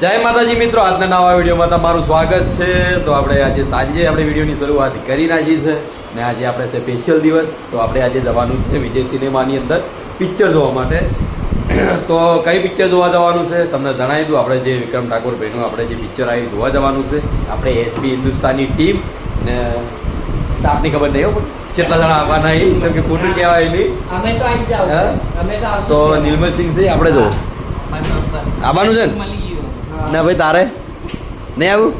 જય માતાજી મિત્રો આજના નવા વિડીયોમાં તમારું સ્વાગત છે. તો આપણે આજે સાંજે આપણે વિડીયોની શરૂઆત કરી નાખી છે ને આજે આપણે સ્પેશિયલ દિવસ. તો આપણે આજે જવાનું છે વિજય સિનેમાની અંદર પિક્ચર જોવા માટે. તો કઈ પિક્ચર જોવા જવાનું છે તમને જણાવી દઉં. આપણે જે વિક્રમ ઠાકોર ભાઈનું આપણે જે પિક્ચર આવી જોવા જવાનું છે આપણે એસબી હિન્દુસ્તાની ટીમ ને સ્ટાફની ખબર નહીં હો કેટલા જણા આવવાના એ કેમ કે ખોટું કહેવાય નહીં અમે તો આવી જાવ તો આવશું. તો નિર્મલસિંહ છે આપણે જો આવવાનું છે ને? મળી ના ભાઈ તારે? નહીં આવ્યું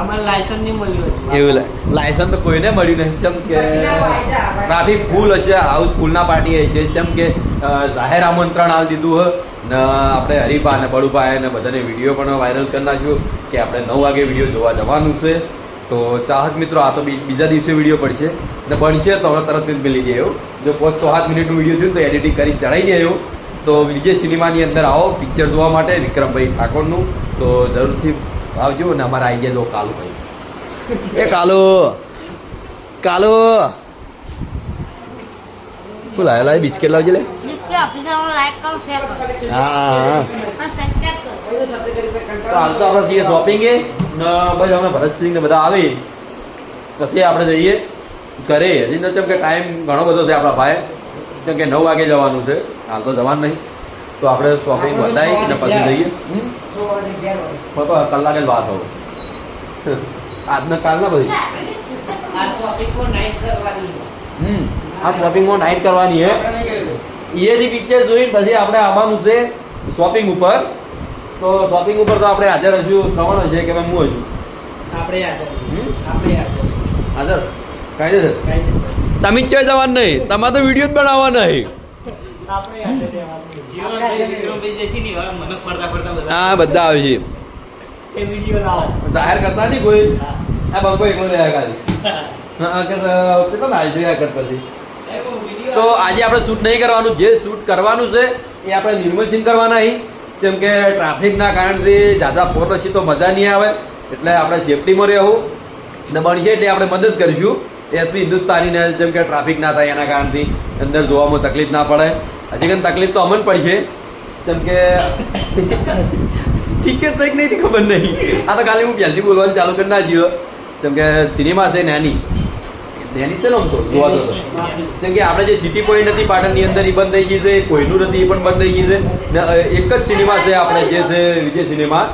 અમારે લાયસન્સ નહીં મળ્યું હજુ. એવું લાયસન્સ તો કોઈને મળ્યું નહીં. જેમ કે ટ્રાફિક ફૂલ હશે. હાઉસ ફૂલના પાર્ટી હશે જેમ કે જાહેર આમંત્રણ આવી દીધું હોય ને આપણે હરીપા અને બળુભાઈ અને બધાને વીડિયો પણ વાયરલ કરી નાખ્યું કે આપણે નવ વાગે વીડિયો જોવા જવાનું છે. તો ચાહક મિત્રો આ તો બીજા દિવસે વીડિયો પડશે. ને બનશે તો હવે તરત જ મિલી જાય જો પાંચ સો સાત મિનિટનું વીડિયો થયું તો એડિટિંગ કરી ચડાઈ જાય તો વિજય સિનેમાની અંદર આવો પિક્ચર જોવા માટે વિક્રમભાઈ ઠાકોરનું. તો જરૂરથી આવજો ને અમારા આવી જાય કાલુભાઈ એ કાલુ કાલુ. શું લાવે લાવે બિસ્કિટ લાવજે લે. હા તો હાલ તો આપણે છીએ શોપિંગે ને બસ હમણાં ભરતસિંહ ને બધા આવે. પછી આપણે જઈએ ઘરે. હજી તો કે ટાઈમ ઘણો બધો છે આપણા ભાઈ કેમ કે નવ વાગે જવાનું છે. હાલ તો જવાનું નહીં. તો આપણે શોપિંગ વધારી અને પછી જઈએ. હમ? તો તો કલાકે જ વાત હોવ. આજના કાલના બધી. છે. હમ. આ શોપિંગમાં નાઇટ કરવાની હે એની પિક્ચર જોઈને પછી આપણે આવવાનું છે શોપિંગ ઉપર. તો શોપિંગ ઉપર તો આપણે હાજર હજુ શ્રવણ હશે કે ભાઈ હું હજુ? આપણે હાજર. આપણે હાજર. હાજર. કાયદેસર. કાયદેસર. તમે જ ક્યાંય જવાનું નહીં. તમારે તો વીડિયો જ બનાવવા નહીં. હા, બધા આવે છે. જાહેર કરતા નહીં કોઈ? આ બંકો એકલો રહ્યા ખાલી. કેટલો પછી? તો આજે આપણે શૂટ નહીં કરવાનું. જે શૂટ કરવાનું છે, એ આપણે નિર્મલસિંહ કરવાના અહીં જેમ કે ટ્રાફિકના કારણથી જાદા ફોટો તો મજા નહીં આવે. એટલે આપણે સેફટીમાં રહેવું. ને બનશે એટલે આપણે મદદ કરીશું. એસપી હિન્દુસ્તાનીને જેમ કે ટ્રાફિક ના થાય એના કારણથી અંદર જોવામાં તકલીફ ના પડે. હજી કંઈ તકલીફ તો અમન છે. જેમ કે ટિકિટ થઈ નહીં ખબર નહીં. આ તો ખાલી હું પહેલથી બોલવાનું ચાલુ કરી નાખ્યું. જેમ કે સિનેમા છે નાની. નાની છે ને આમ તો, જોવા તો જેમ કે આપણે જે સિટી પોઈન્ટ હતી પાટણની અંદર એ બંધ થઈ ગઈ છે, કોઈનું નથી એ પણ બંધ થઈ ગઈ છે. ને એક જ સિનેમા છે આપણે જે છે, વિજય સિનેમા.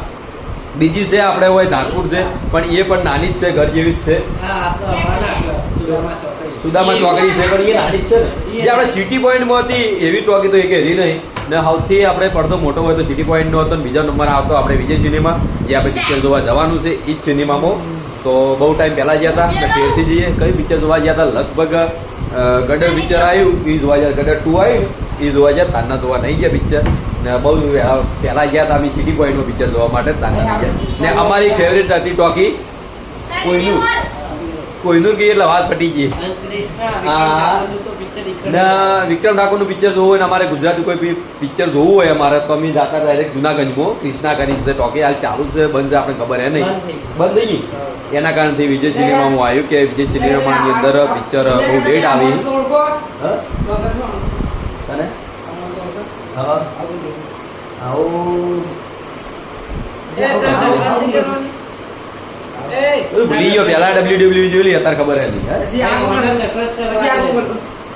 બીજી છે આપણે હોય ધારપુર છે. પણ એ પણ નાની જ છે, ઘર જેવી જ છે. સુદામા ચોકડી. છે પણ એ નાની જ છે ને. જે આપણે સિટી પોઈન્ટમાં હતી એવી ચોકી તો એક હતી નહીં. ને સૌથી આપણે પડતો મોટો હોય તો સિટી પોઈન્ટનો હતો ને બીજો નંબર આવતો આપણે વિજય સિનેમા જે આપણે પિક્ચર જોવા જવાનું છે એ જ સિનેમામાં તો બહુ ટાઈમ પહેલા ગયા હતા ને ફેરથી જઈએ. કઈ પિક્ચર જોવા ગયા હતા? લગભગ ગડર પિક્ચર આવ્યું એ જોવા ગયા. ગડર ટુ આવ્યું એ જોવા ગયા. તારના જોવા નહીં ગયા પિક્ચર ને બહુ પહેલાં ગયા હતા અમે સિટી પોઈન્ટનું પિક્ચર જોવા માટે તાના ગયા. ને અમારી ફેવરેટ હતી ટોકી કોઈનું? કોઈનું કે એટલે વાત પટી ગઈ. ના કૃષ્ણા, હા. વિક્રમ ઠાકોરનું પિક્ચર જોવું હોય ને અમારે ગુજરાતી કોઈ બી પિક્ચર જોવું હોય અમારે તો અમે જાતા ડાયરેક્ટ જુનાગંજમાં કૃષ્ણા કરી છે ટોકે હાલ ચાલુ છે બંધ છે આપણે ખબર હે નહીં. બંધ થઈ ગઈ. એના કારણથી વિજય સિનેમામાં આવ્યું કે વિજય સિનેમાની અંદર પિક્ચર બહુ લેટ આવી. હા? તને? હા. આવું બધું ભૂલી ગયો પહેલા ડબલ્યુ ડબલ્યુ જોયેલી અત્યારે ખબર હે નહીં હે?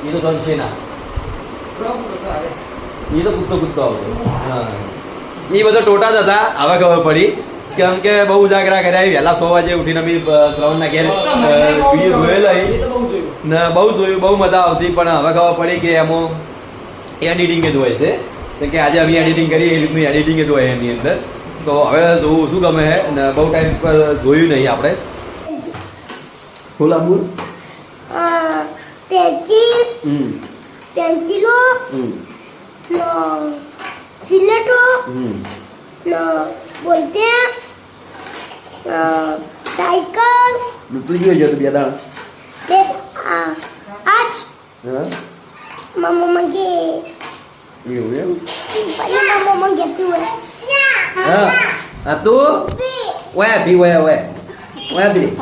એ તો ધન છે ના એ તો કૂદતો કૂદતો આવતો. હા. એ બધા ટોટા જ હતા હવે ખબર પડી. કેમ કે બહુ ઉજાગરા કર્યા વહેલા સો વાગે ઉઠીને અમે શ્રવણના ઘેર વીડિયો જોયેલા ને બહુ જોયું બહુ મજા આવતી પણ હવે ખબર પડી કે એમાં એડિટિંગ જ હોય છે. કે આજે અમે એડિટિંગ કરીએ એ રીતનું એડિટિંગ જ હોય એની અંદર. તો હવે જોવું શું ગમે છે બહુ ટાઈમ પર જોયું નહીં આપણે. કોલાબુર પેન્સિલ પેન્સિલો સિલેટો બોલતે સાયકલ. તું જોઈ જતો બે દાણ. બે આજ. મમ્મા માંગે. એવું એમ? પછી મમ્મા માંગે હા. તું? ઓય ભી ઓય ઓય. ઓય ભી.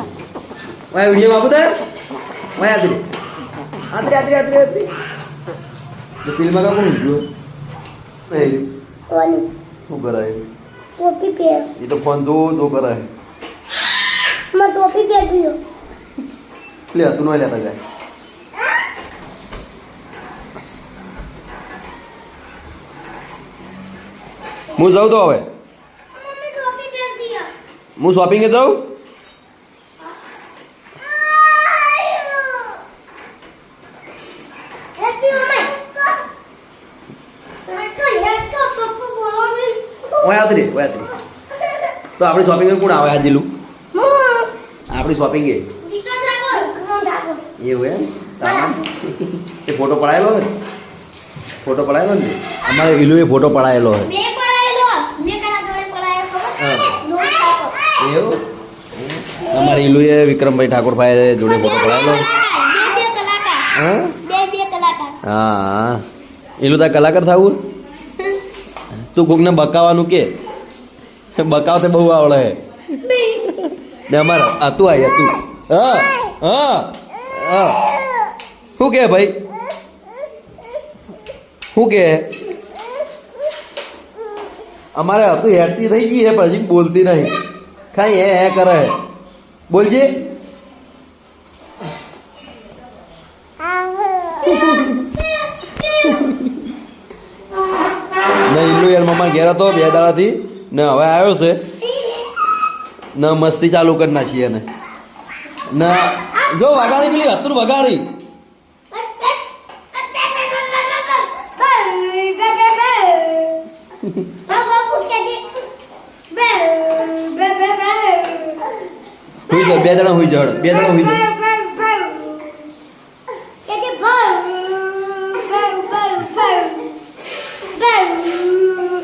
ઓય વિડિયો બાબુ તાર? ઓય આદરી આદરી આદરી આદરી આદરી ફિલ્મ કા કોણ જો એ. वन શું કરાય? ટોપી પહેર. એ તો ફોન જો જો કરે મેં ટોપી પહેરી લો લે તું ન લેતા જાય. હું જાઉં તો હવે મમ્મી ટોપી પહેરી લો હું શોપિંગે જાઉં હેપી મમ્મી તો આપણી શોપિંગ કોણ આવે? આ જીલું. આપણી શોપિંગ એ. એવું એમ? એ ફોટો પડાયેલો હોય ફોટો પડાયેલો ને અમારે ઇલુએ એ ફોટો પડાયેલો હે મેં પડાયેલો મેં કરા જોડે પડાયેલો ખબર હા. નો ઠાકોર એવું અમારે ઈલુએ વિક્રમભાઈ ઠાકોરભાઈ જોડે ફોટો કલાકાર હા? હા. ઈલુ કલાકાર થવું? તું કોકને બકાવાનું કે? બકાવતે બહુ આવડે. ને અમારે, આ તું આવી તું. હા હા. હા. શું કે ભાઈ? શું કે? અમારે હતું હેડતી થઈ ગઈ છે પછી બોલતી નહીં. ખાલી હે હે કરે. બોલજી. ને ઈલ્લુ યાર મમ્મા ઘેર હતો બે દાડાથી. ને હવે આવ્યો છે. ને મસ્તી ચાલુ કરી નાખી એને. ને જો વગાડી પેલી હતું વગાડી. હુઈ બે જણા હુઈ જાઓ બે જણા જાઓ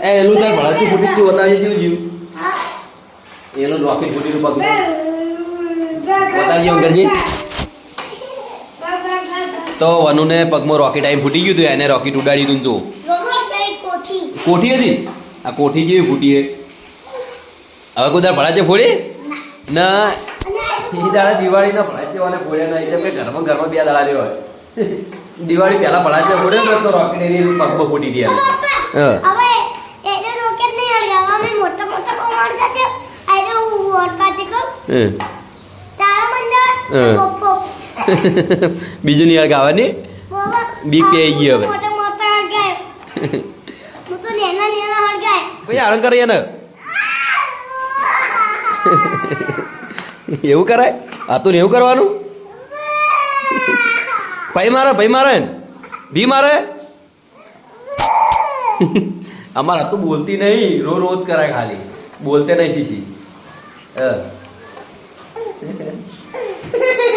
એ, એલું તાર ભળાતું ફૂટી તું બતાવી જેવું જીવ. એનું રોકેટ ફૂટી નું પગ બતાવી જેવું કરજે તો વનુને પગમાં રોકેટ આવીને ફૂટી ગયું હતું એને રોકેટ ઉડાડી દીધું તું. કોઠી હતી? આ કોઠી જેવી ફૂટી હવે કોઈ તાર ભડાચે ફોડી? ના. એ દાડા દિવાળી ના ભડાચે વાને ફોડ્યા ના એટલે ઘરમાં ઘરમાં બે દાડા રહ્યો હોય. દિવાળી પહેલા ભણાજ્યો ને તો રોકેટ એની પગ ફૂટી ગયા હા. હવે એને રોકેટ નહીં હળગાવવા અમે મોટા મોટા બહુ મારતા છે. આજે વોટ પાછી કહું. તારા મંડળ બીજું નહીં ગાવાની બી પી આઈ ગઈ હવે. મોટા મોટા હળગાય હું તો નેના નેના હળગાય ભાઈ આનંદ કરીએ ને એવું કરાય? આ તો એવું કરવાનું? ભાઈ મારે ભાઈ મારે. ભી મારે? અમારે તો બોલતી નહીં. રો રોજ કરાય ખાલી. બોલતે નહીં શીશી.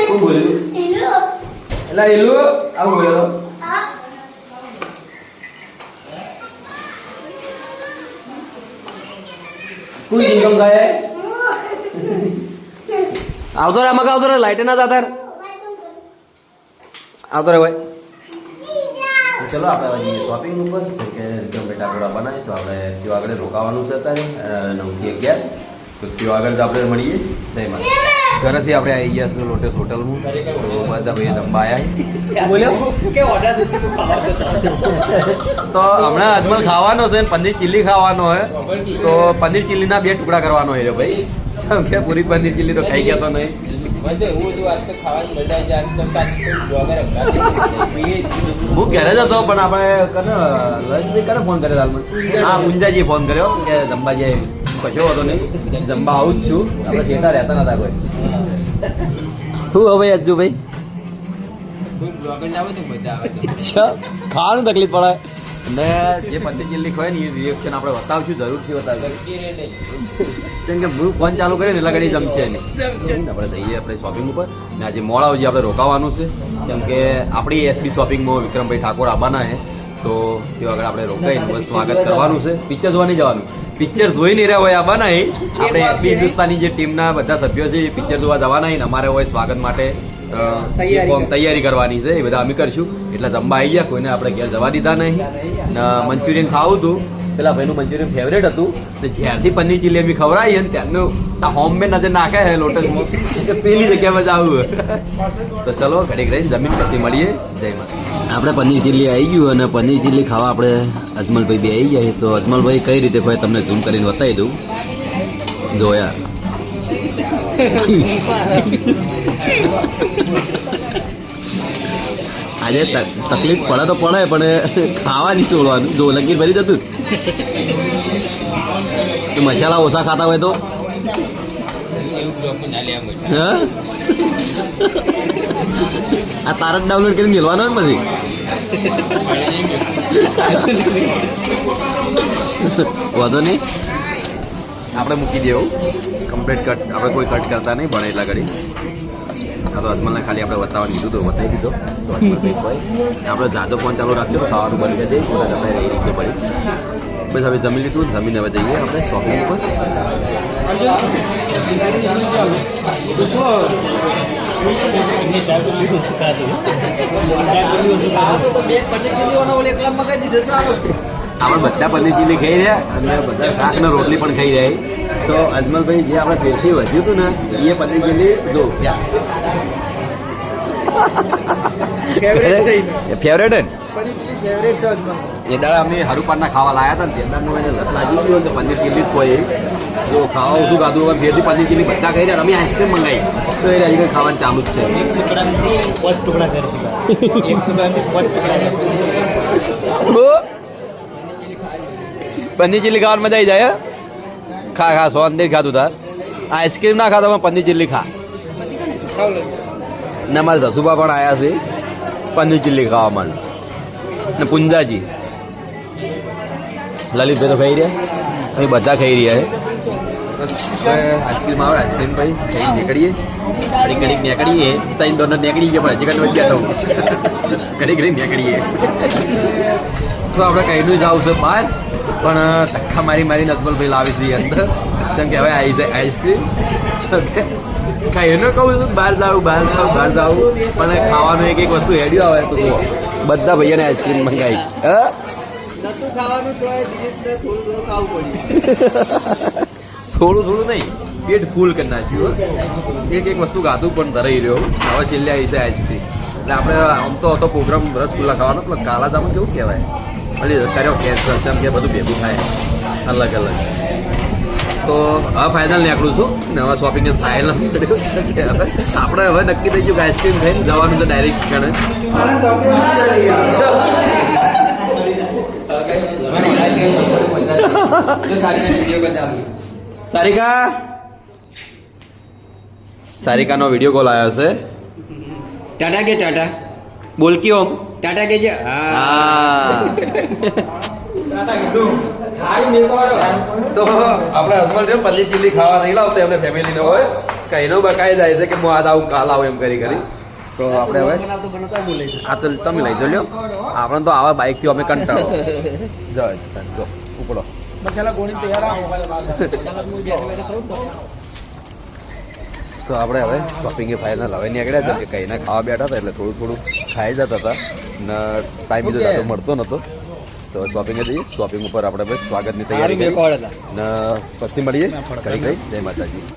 શું બોલ્યું? એટલે એલું આવું આ કોણ ચિંગમ ગાય? આવતો રે મગા આવતો રે, લાઈટ ના જાતા આવતો રે ભાઈ. ચલો, આપણે શોપિંગ ઉપર કે જો બેટા થોડા બનાવે તો આપણે ત્યાં આગળ રોકાવાનું છે અત્યારે નવથી અગિયાર. તો ત્યાં આગળ આપણે મળીએ. જયમાં ઘરેથી આપણે આવી ગયા છીએ લોટસ હોટલમાં. તો બધા ભાઈ ધંબા આવ્યા તું હમણાં અજમલ ખાવાનો છે પનીર ચીલી ખાવાનો હોય તો પનીર ચીલીના બે ટુકડા કરવાનો હોય ભાઈ. કેમ કે પૂરી પનીર ચીલી તો ખાઈ ગયા તો નહીં. જાય હું ઘરે જ હતો પણ આપણે કને લંચ બી કરે ફોન કર્યો હા મુંજાજીએ ફોન કર્યો કે જંબાજી કશો હતો નહીં. જમવા આવું જ છું. આપણે જેતા રહેતા નતા કોઈ. શું હવે અજ્જુ ભાઈ કોઈ બ્લોગર ના આવે તો મજા આવે તો. અચ્છા ખાવાનું તકલીફ પડે. અને જે પનીર હોય ને એ રિએક્શન આપણે બતાવશું જરૂરથી બતાવશું. કે કેમ કે હું ફોન ચાલુ કર્યો ને એટલે ઘડી જમશે નહીં. આપણે જઈએ આપણે શોપિંગ ઉપર. ને આજે મોડા હજી આપણે રોકાવાનું છે. કેમ કે આપણી એસબી શોપિંગમાં વિક્રમભાઈ ઠાકોર આવવાના છે. તો તે આગળ આપણે રોકાઈને બસ સ્વાગત કરવાનું છે. પિક્ચર જોવા નહીં જવાનું. પિક્ચર જોઈ નહીં રહ્યા હોય આવવાના છે આપણે એસબી હિન્દુસ્તાની જે ટીમના બધા સભ્યો છે એ પિક્ચર જોવા જવાના ને અમારે હોય સ્વાગત માટે તૈયારી કરવાની છે એ બધા અમે કરશું. એટલે જમવા આવી ગયા કોઈને આપણે ઘેર જવા દીધા નહીં. મંચુરિયન ખાવું હતું. પેલા ભાઈનું મંચુરિયન ફેવરેટ હતું. ને જ્યારથી પનીર ચીલી અમે ખવડાવી ને ત્યારનું આ હોમ મેડ નજર નાખે છે લોટસમાં. પેલી જગ્યામાં જ આવું તો ચલો ઘડીક રહીને જમીન પછી મળીએ. જય માતા આપણે પનીર ચીલી આવી ગયું અને પનીર ચીલી ખાવા આપણે અજમલભાઈ બે આવી ગયા તો અજમલભાઈ કઈ રીતે ભાઈ તમને ઝૂમ કરીને બતાવી દઉં? જો યાર આજે તકલીફ પડે તો પડે, પણ ખાવા નહીં છોડવાનું. જો લગીર ભરી જતું. મસાલા ઓછા ખાતા હોય તો? આ તારક ડાઉનલોડ કરીને મેળવાનો ને પછી? વાંધો નહીં. આપણે મૂકી દેવું. કમ્પ્લીટ કટ આપણે કોઈ કટ કરતા નહીં, ભણે એટલા ઘડી. તો અજમલને ખાલી આપણે બતાવવા દીધું તો બતાવી દીધો. તો અજમલ હોય. આપણે ફોન ચાલુ રાખ્યો ખાવાનું બંધ કરી દઈએ બધા જતા રહી રીતે પડી. બસ હવે જમી લીધું, જમીને હવે જઈએ આપણે શોપિંગ ઉપર. આપણે બધા પનીર ચીલી ખાઈ રહ્યા, અને બધા શાક ને રોટલી પણ ખાઈ રહ્યા. તો અજમલભાઈ જે આપણે ફેરથી વધ્યું હતું ને એ પનીર ચીલી જો ફેવરેટ ને એ દાડા અમે હરુપારના ખાવા લાયા હતા ને તે દાડનું એને લત લાગી ગયું તો પનીર ચીલી કોઈ. જો ખાવા શું ખાધું હવે ફેરથી પનીર ચીલી બધા ખાઈ રહ્યા અમે આઈસ્ક્રીમ મંગાવી તો એ હજી ખાવાનું ચાલુ જ છે. પનીર ચીલી ખાવાની મજા આવી જાય હે? ખા ખા સોંદેર ખાધું તાર આઈસ્ક્રીમ ના ખાતો પણ પનીર ચીલી ખા ને મારા સસુબા પણ આવ્યા છે પનીર ચીલી ખાવા માટે ને પુંજાજી લલિતભાઈ તો ખાઈ રહ્યા અહીં બધા ખાઈ રહ્યા છે આઈસ્ક્રીમ આવે આઈસ્ક્રીમ ભાઈ ખાઈ નીકળીએ ઘડી ઘડીક નીકળીએ ત્રણ દોનો નીકળી ગયા પણ હજી કંઈ ગયા તો ઘડી ઘડી નીકળીએ તો આપણે કહીનું જ આવશે બહાર પણ ધક્કા મારી મારી નજમલભાઈ લાવી હતી અંદર. જેમ કે હવે આવી જાય આઈસ્ક્રીમ કાંઈ એનો કહું છું બહાર જાઉં બહાર જાઉં બહાર જાઉં. પણ ખાવાનું એક એક વસ્તુ હેડી આવે તો જુઓ બધા ભૈયાને આઈસ્ક્રીમ મંગાવી હા? થોડું થોડું નહીં પેટ ફૂલ કરી નાખ્યું. એક એક વસ્તુ ગાતું પણ ધરાઈ રહ્યો. હવે છેલ્લે આવી છે આઈસ્ક્રીમ એટલે આપણે આમ તો હતો પ્રોગ્રામ રસગુલ્લા ખાવાનો પણ કાલા જામુન કેવું કહેવાય? એટલે કર્યો કેન્સર તેમ કે બધું ભેગું થાય. અલગ અલગ. તો હવે ફાઇનલ નીકળું છું. ને હવે શોપિંગ હવે આપણે હવે નક્કી થઈ ગયું કે આઈસ્ક્રીમ ખાઈને જવાનું છે ડાયરેક્ટ કણે. સારિકા. સારિકાનો વીડિયો કોલ આવ્યો છે. ટાટા કે ટાટા? બોલકી ઓમ ટાટા કે છે હા. તો આપણે હસબન્ડ છે પલ્લી ચીલી ખાવા નહીં લાવતા એમને ફેમિલીને હોય. કહીનો બકાઈ જાય છે કે હું આજ આવું કાલ આવું એમ કરી કરી. તો આપણે હવે આ તો તમે લઈ જો લ્યો. આપણે તો આવા બાઈકથી અમે કંટાળો. જો જો ઉપડો. તો આપણે હવે શોપિંગ ફાઇનલ હવે નીકળ્યા હતા કે કઈને ખાવા બેઠા હતા એટલે થોડું થોડું ખાઈ જતા હતા. ને ટાઈમ બીજો જાતો મળતો નતો. તો શોપિંગ જઈએ. શોપિંગ ઉપર આપણે સ્વાગતની તૈયારી કરી. કોણ ને પછી મળીએ. જય માતાજી.